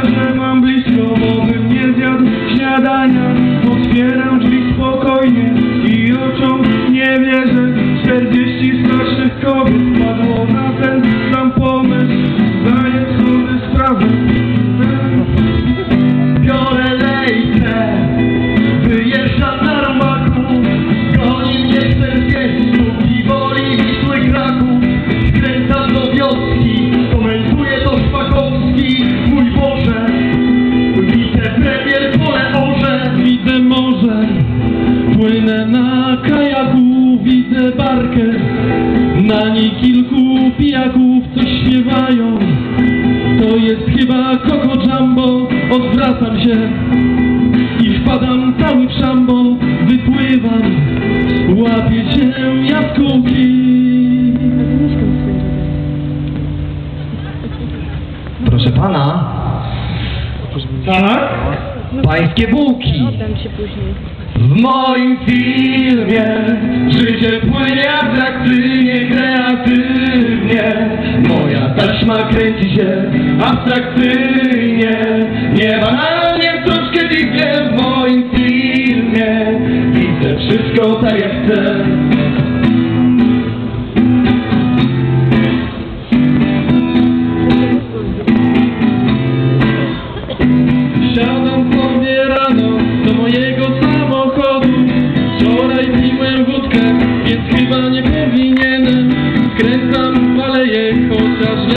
że mam blisko, bo bym nie zjadł śniadania Otwieram kajaku, widzę barkę. Na niej kilku pijaków, co śpiewają. To jest chyba Coco Jumbo, odwracam się I wpadam cały w szambo, wypływam Łapię się jaskółki Proszę pana, Tak? pańskie bułki. W moim filmie taśma kręci się abstrakcyjnie. Nie banalnie, troszkę dziwnie w moim filmie. Widzę wszystko tak jak chcę. Siadam sobie rano do mojego samochodu. Wczoraj piłem wódkę, więc chyba nie powinienem. Skręcam w alejek